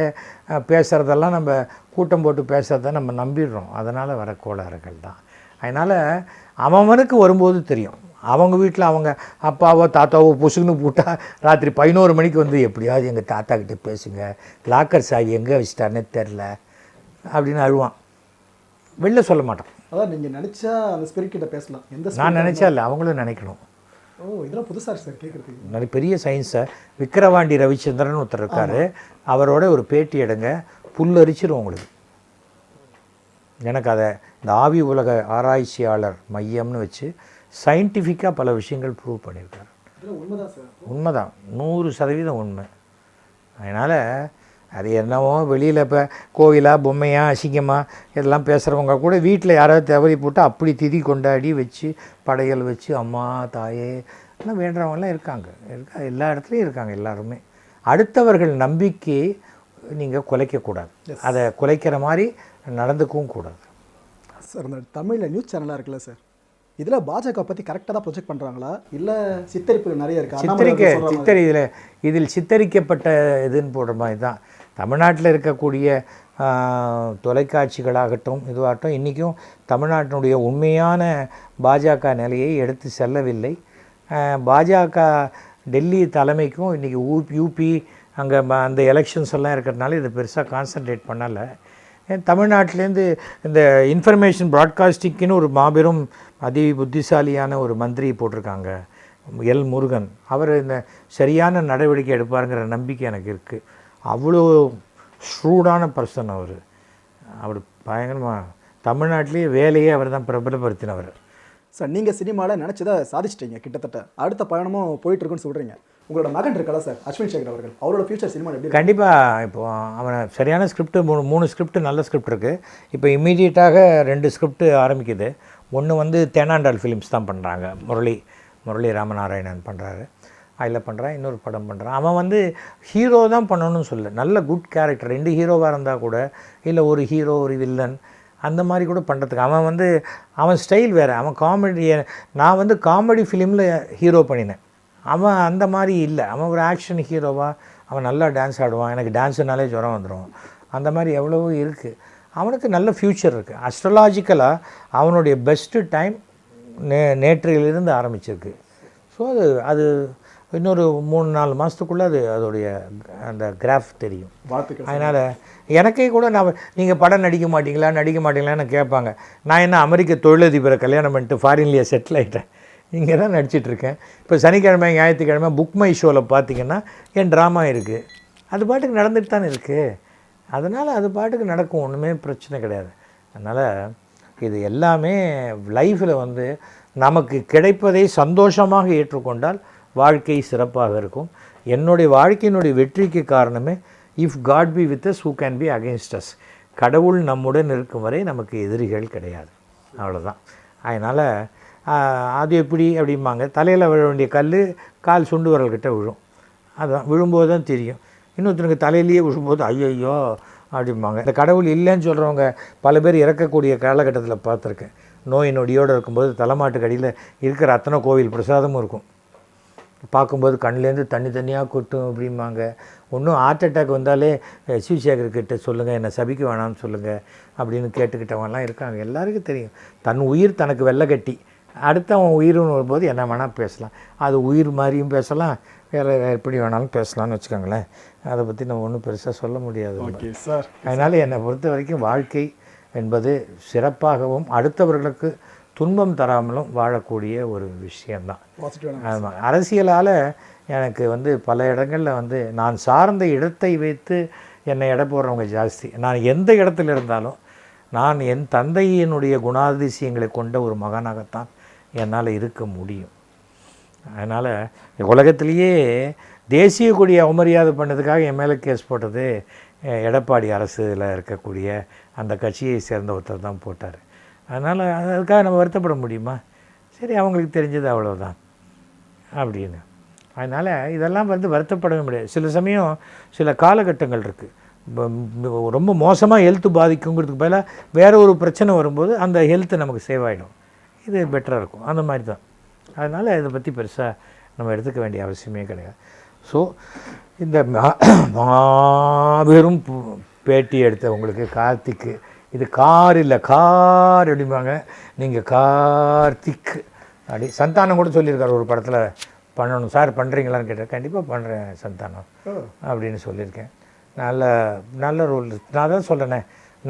பேசுகிறதெல்லாம் நம்ம கூட்டம் போட்டு பேசுகிறத நம்ம நம்பிடுறோம். அதனால் வர கோளாறுகள் தான். அதனால் அவனுக்கு வரும்போது தெரியும். அவங்க வீட்டில் அவங்க அப்பாவோ தாத்தாவோ பொசுக்குன்னு போட்டால் ராத்திரி பதினோரு மணிக்கு வந்து எப்படியாவது எங்கள் தாத்தா கிட்டே பேசுங்க. லாக்கர் சாவி எங்கே வச்சிட்டாருன்னே தெரில அப்படின்னு அழுவான். வெளில சொல்ல மாட்டான். அதான் நீங்கள் நினச்சா அந்த ஸ்பிரிட் கிட்ட பேசலாம். எந்த நான் நினச்சா இல்லை அவங்களும் நினைக்கணும். ஓ இதெல்லாம் புதுசாக சார் கேட்குறதுக்கு நிறைய பெரிய சயின்ஸை விக்கிரவாண்டி ரவிச்சந்திரன் ஒருத்தர் இருக்கார். அவரோட ஒரு பேட்டி எடுங்க. புல்லரிச்சிரும் உங்களுக்கு. எனக்கு அதை இந்த ஆவி உலக ஆராய்ச்சியாளர் மையம்னு வச்சு சயின்டிஃபிக்காக பல விஷயங்கள் ப்ரூவ் பண்ணியிருக்காரு. சார் உண்மைதான். நூறு சதவீதம் உண்மை. அதனால் அது என்னவோ வெளியில் இப்போ கோவிலா பொம்மையா அசிங்கமா இதெல்லாம் பேசுகிறவங்க கூட வீட்டில் யாராவது தவறி போட்டு அப்படி திதி கொண்டாடி வச்சு படையல் வச்சு அம்மா தாயே எல்லாம் வேண்டுறவங்களாம் இருக்காங்க. இருக்கா? எல்லா இடத்துலையும் இருக்காங்க எல்லாருமே. அடுத்தவர்கள் நம்பிக்கையை நீங்கள் குலைக்கக்கூடாது அதை குலைக்கிற மாதிரி நடந்துக்கவும் கூடாது. சார் இந்த தமிழில் நியூஸ் சேனலாக இருக்குல்ல சார்? இதில் பாஜக பற்றி கரெக்டாக தான் ப்ரொஜெக்ட் பண்ணுறாங்களா இல்லை சித்தரிப்பு நிறைய இருக்கா? சித்தரிக்க சித்தரி இதில் இதில் சித்தரிக்கப்பட்ட இதுன்னு போடுற மாதிரி தான். தமிழ்நாட்டில் இருக்கக்கூடிய தொலைக்காட்சிகளாகட்டும் இதுவாகட்டும் இன்றைக்கும் தமிழ்நாட்டினுடைய உண்மையான பாஜக நிலையை எடுத்து செல்லவில்லை. பாஜக டெல்லி தலைமைக்கும் இன்றைக்கி ஊ யூபி அங்கே அந்த எலெக்ஷன்ஸ் எல்லாம் இருக்கிறதுனால இதை பெருசாக கான்சன்ட்ரேட் பண்ணலை. தமிழ்நாட்டிலேருந்து இந்த இன்ஃபர்மேஷன் ப்ராட்காஸ்டிங்க்குன்னு ஒரு மாபெரும் அதி புத்திசாலியான ஒரு மந்திரி போட்டிருக்காங்க. எல் முருகன். அவர் இந்த சரியான நடவடிக்கை எடுப்பாருங்கிற நம்பிக்கை எனக்கு இருக்குது அவ்வளோ ஷ்ரூடான பர்சன் அவர். அவர் பயங்கரமாக தமிழ்நாட்டிலேயே வேலையே அவர் தான் பிரபலப்படுத்தினவர். சார் நீங்கள் சினிமாவில் நினச்சதை சாதிச்சிட்டீங்க கிட்டத்தட்ட. அடுத்த பயணமும் போயிட்டு இருக்குன்னு சொல்கிறீங்க உங்களோட மகன் இருக்கல சார் அஸ்வின் சேகர் அவர்கள்? அவரோட ஃபியூச்சர் சினிமா எப்படி? கண்டிப்பாக இப்போ அவனை சரியான ஸ்கிரிப்ட் மூணு மூணு ஸ்கிரிப்ட் நல்ல ஸ்கிரிப்ட் இருக்குது இப்போ இம்மீடியட்டாக ரெண்டு ஸ்கிரிப்ட் ஆரம்பிக்குது. ஒன்று வந்து தேனாண்டாள் ஃபிலிம்ஸ் தான் பண்ணுறாங்க முரளி முரளி ராமநாராயணன் பண்ணுறாரு அதில் பண்ணுறான் இன்னொரு படம் பண்ணுறான். அவன் வந்து ஹீரோ தான் பண்ணணும்னு சொல்ல நல்ல குட் கேரக்டர் ரெண்டு ஹீரோவாக இருந்தால் கூட இல்லை ஒரு ஹீரோ ஒரு வில்லன் அந்த மாதிரி கூட பண்ணுறதுக்கு அவன் வந்து அவன் ஸ்டைல் வேறு. அவன் காமெடி நான் வந்து காமெடி ஃபிலிமில் ஹீரோ பண்ணினேன். அவன் அந்த மாதிரி இல்லை. அவன் ஒரு ஆக்ஷன் ஹீரோவாக அவன் நல்லா டான்ஸ் ஆடுவான். எனக்கு டான்ஸுனாலே ஜுரம் வந்துடும் அந்த மாதிரி எவ்வளவோ இருக்குது அவனுக்கு நல்ல ஃப்யூச்சர் இருக்குது அஸ்ட்ரலாஜிக்கலாக அவனுடைய பெஸ்ட்டு டைம் நே நேற்றையிலிருந்து ஆரம்பிச்சிருக்கு. ஸோ அது அது இன்னொரு மூணு நாலு மாதத்துக்குள்ளே அது அதோடைய அந்த கிராஃப் தெரியும். அதனால் எனக்கே கூட நான் நீங்கள் படம் நடிக்க மாட்டீங்களா நடிக்க மாட்டீங்களான்னு கேட்பாங்க. நான் என்ன அமெரிக்க தொழிலதிபரை கல்யாணம் பண்ணிட்டு ஃபாரின்லேயே செட்டில் ஆகிட்டேன் இங்கே தான் நடிச்சிட்டு இருக்கேன் இப்போ சனிக்கிழமை ஞாயிற்றுக்கிழமை புக் மை ஷோவில் பார்த்தீங்கன்னா என் ட்ராமா இருக்குது அது பாட்டுக்கு நடந்துட்டு தானே இருக்குது அதனால் அது பாட்டுக்கு நடக்கும் ஒன்றுமே பிரச்சனை கிடையாது. அதனால் இது எல்லாமே லைஃப்பில் வந்து நமக்கு கிடைப்பதை சந்தோஷமாக ஏற்றுக்கொண்டால் வாழ்க்கை சிறப்பாக இருக்கும். என்னுடைய வாழ்க்கையினுடைய வெற்றிக்கு காரணமே if God be with us who can be against us கடவுள் நம்முடன் இருக்கும் வரை நமக்கு எதிரிகள் கிடையாது. அவ்வளோதான் அதனால் அது எப்படி அப்படிம்பாங்க தலையில் விழ வேண்டிய கல் கால் சுண்டு விரல்கிட்ட விழும். அதுதான் விழும்போது தான் தெரியும். இன்னொருத்தனுக்கு தலையிலேயே விழும்போது ஐயோ அப்படிம்பாங்க. இந்த கடவுள் இல்லைன்னு சொல்கிறவங்க பல பேர் இறக்கக்கூடிய காலகட்டத்தில் பார்த்துருக்கேன். நோய் நொடியோடு இருக்கும்போது தலைமாட்டுக்கு அடியில் இருக்கிற அத்தனை கோவில் பிரசாதமும் இருக்கும். பார்க்கும்போது கண்ணுலேருந்து தண்ணி தண்ணியாக கொட்டும் அப்படிம்பாங்க. ஒன்றும் ஹார்ட் அட்டாக் வந்தாலே சிவசேகர் கிட்ட சொல்லுங்கள் என்னை சபிக்க வேணாம்னு சொல்லுங்கள் அப்படின்னு கேட்டுக்கிட்டவங்கலாம் இருக்காங்க. எல்லாருக்கும் தெரியும். தன் உயிர் தனக்கு வெள்ளை கட்டி. அடுத்தவன் உயிர்னு வரும்போது என்ன வேணால் பேசலாம். அது உயிர் மாதிரியும் பேசலாம். வேறு எப்படி வேணாலும் பேசலாம்னு வச்சுக்கோங்களேன். அதை பற்றி நம்ம ஒன்றும் பெருசாக சொல்ல முடியாது ஓகே சார். அதனால் என்னை பொறுத்த வரைக்கும் வாழ்க்கை என்பது சிறப்பாகவும் அடுத்தவர்களுக்கு துன்பம் தராமலும் வாழக்கூடிய ஒரு விஷயந்தான் ஆமாம் அரசியலால் எனக்கு வந்து பல இடங்களில் வந்து நான் சார்ந்த இடத்தை வைத்து என்னை எடை போடுறவங்க ஜாஸ்தி. நான் எந்த இடத்துல இருந்தாலும் நான் என் தந்தையினுடைய குணாதிசயங்களை கொண்ட ஒரு மகனாகத்தான் என்னால் இருக்க முடியும். அதனால் உலகத்திலேயே தேசிய கொடியை அவமரியாதை பண்ணதுக்காக என் மேலே கேஸ் போட்டது எடப்பாடி அரசில் இருக்கக்கூடிய அந்த கட்சியை சேர்ந்த ஒருத்தர் தான் போட்டார். அதனால் அதுக்காக நம்ம வருத்தப்பட முடியுமா? சரி அவங்களுக்கு தெரிஞ்சது அவ்வளோதான் அப்படின்னு. அதனால் இதெல்லாம் வந்து வருத்தப்படவே முடியாது. சில சமயம் சில காலகட்டங்கள் இருக்குது ரொம்ப மோசமாக ஹெல்த்து பாதிக்குங்கிறதுக்கு பதிலாக வேறு ஒரு பிரச்சனை வரும்போது அந்த ஹெல்த்து நமக்கு சேவ் ஆகிடும் இது பெட்டராக இருக்கும். அந்த மாதிரி தான் அதனால் இதை பற்றி பெருசாக நம்ம எடுத்துக்க வேண்டிய அவசியமே கிடையாது. ஸோ இந்த மா- மாபெரும் பு- பேட்டி எடுத்த உங்களுக்கு கார்த்திக்கு இது கார் இல்லை கார் அப்படிம்பாங்க. நீங்கள் கார்த்திக் அப்படி சந்தானம் கூட சொல்லியிருக்காரு ஒரு படத்தில். பண்ணணும். சார் பண்ணுறீங்களான்னு கேட்டேன் கண்டிப்பாக பண்ணுறேன் சந்தானம் அப்படின்னு சொல்லியிருக்கேன். நல்ல நல்ல ரோல் நான் தான் சொல்கிறேனே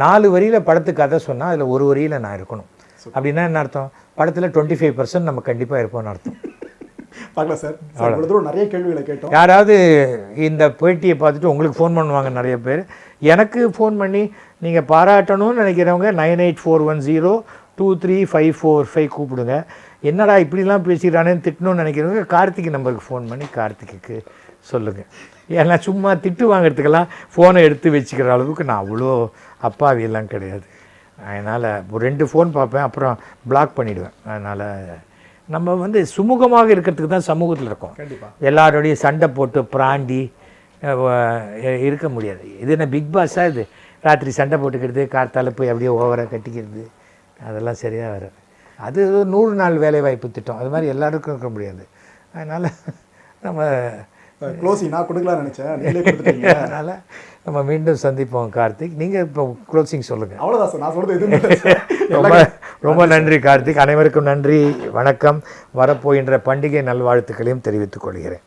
நாலு வரியில் படத்துக்கு கதை சொன்னால் அதில் ஒரு வரியில் நான் இருக்கணும். அப்படின்னா என்ன அர்த்தம்? படத்தில் டுவெண்ட்டி ஃபைவ் பர்சன்ட் நம்ம கண்டிப்பாக இருப்போம்னு அர்த்தம். பார்க்கலாம் சார். நிறைய கேள்விகளை கேட்டோம். யாராவது இந்த பேட்டியை பார்த்துட்டு உங்களுக்கு ஃபோன் பண்ணுவாங்க நிறைய பேர். எனக்கு ஃபோன் பண்ணி நீங்கள் பாராட்டணும்னு நினைக்கிறவங்க nine eight four one zero two three five four five கூப்பிடுங்க. என்னடா இப்படிலாம் பேசிக்கிறானேன்னு திட்டணும்னு நினைக்கிறவங்க கார்த்திக் நம்பருக்கு ஃபோன் பண்ணி கார்த்திக்கு சொல்லுங்கள் ஏன்னா சும்மா திட்டு வாங்குறதுக்கெல்லாம் ஃபோனை எடுத்து வச்சுக்கிற அளவுக்கு நான் அவ்வளோ அப்பாவியெல்லாம் கிடையாது. அதனால் ஒரு ரெண்டு ஃபோன் பார்ப்பேன் அப்புறம் பிளாக் பண்ணிவிடுவேன் அதனால் நம்ம வந்து சுமூகமாக இருக்கிறதுக்கு தான் சமூகத்தில் இருக்கோம். எல்லாரோடையும் சண்டை போட்டு பிராண்டி இருக்க முடியாது. இது என்ன பிக் பாஸாக இது? ராத்திரி சண்டை போட்டுக்கிறது கார்த்தால போய் அப்படியே ஓவராக கட்டிக்கிறது அதெல்லாம் சரியாக வராது அது நூறு நாள் வேலை வாய்ப்பு திட்டம். அது மாதிரி எல்லாருக்கும் இருக்க முடியாது. அதனால் நம்ம க்ளோசிங் நான் கொடுக்கலாம்னு நினைச்சேன். அதனால் நம்ம மீண்டும் சந்திப்போம் கார்த்திக். நீங்கள் இப்போ க்ளோசிங் சொல்லுங்கள் அவ்வளோதான் சார். நான் சார். ரொம்ப ரொம்ப நன்றி கார்த்திக். அனைவருக்கும் நன்றி. வணக்கம். வரப்போகின்ற பண்டிகை நல்வாழ்த்துக்களையும் தெரிவித்துக் கொள்கிறேன்.